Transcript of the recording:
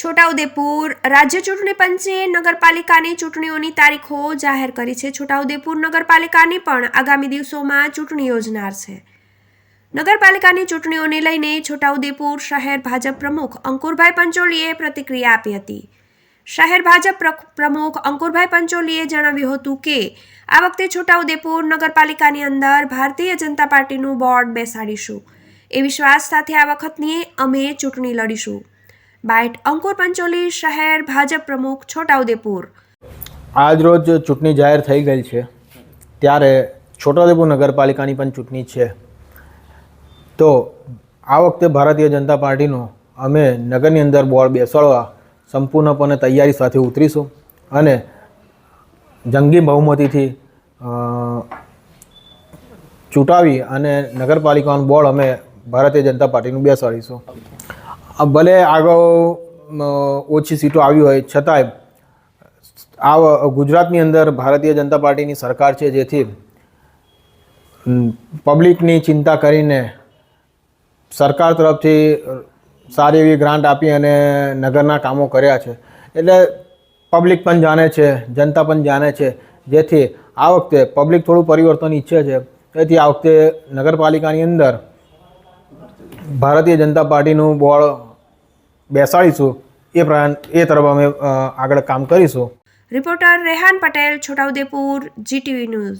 છોટાઉદેપુર રાજ્ય ચૂંટણી પંચે નગરપાલિકાની ચૂંટણીઓની તારીખો જાહેર કરી છે. છોટાઉદેપુર નગરપાલિકાની પણ આગામી દિવસોમાં ચૂંટણી યોજનાર છે. નગરપાલિકાની ચૂંટણીઓને લઈને છોટાઉદેપુર શહેર ભાજપ પ્રમુખ અંકુરભાઈ પંચોલીએ પ્રતિક્રિયા આપી હતી. શહેર ભાજપ પ્રમુખ અંકુરભાઈ પંચોલીએ જણાવ્યું હતું કે, આ વખતે છોટાઉદેપુર નગરપાલિકાની અંદર ભારતીય જનતા પાર્ટીનું બોર્ડ બેસાડીશું. એ વિશ્વાસ સાથે આ વખતની અમે ચૂંટણી લડીશું. બાઇટ અંકુર પંચોલી, શહેર ભાજપ પ્રમુખ છોટાઉદેપુર. આજ રોજ ચૂંટણી જાહેર થઈ ગઈ છે. ત્યારે છોટાઉદેપુર નગરપાલિકાની પણ ચૂંટણી છે. તો આ વખતે ભારતીય જનતા પાર્ટીનો અમે નગરની અંદર બોર્ડ બેસાડવા સંપૂર્ણપણે તૈયારી સાથે ઉતરીશું અને જંગી બહુમતીથી ચૂંટાવી અને નગરપાલિકાનું બોર્ડ અમે ભારતીય જનતા પાર્ટીનું બેસાડીશું. ભલે આગળ ઓછી સીટો આવી હોય, છતાંય આ ગુજરાતની અંદર ભારતીય જનતા પાર્ટીની સરકાર છે જેથી પબ્લિકની ચિંતા કરીને સરકાર તરફથી સારી એવી ગ્રાન્ટ આપી અને નગરના કામો કર્યા છે. એટલે પબ્લિક પણ જાણે છે, જનતા પણ જાણે છે, જેથી આ વખતે પબ્લિક થોડું પરિવર્તન ઈચ્છે છે. તેથી આ વખતે નગરપાલિકાની અંદર ભારતીય જનતા પાર્ટીનું બોર્ડ બેસાડીશું. એ એ તરફ અમે આગળ કામ કરીશું. Reporter Rehan Patel, Chhotaudepur, GTV news.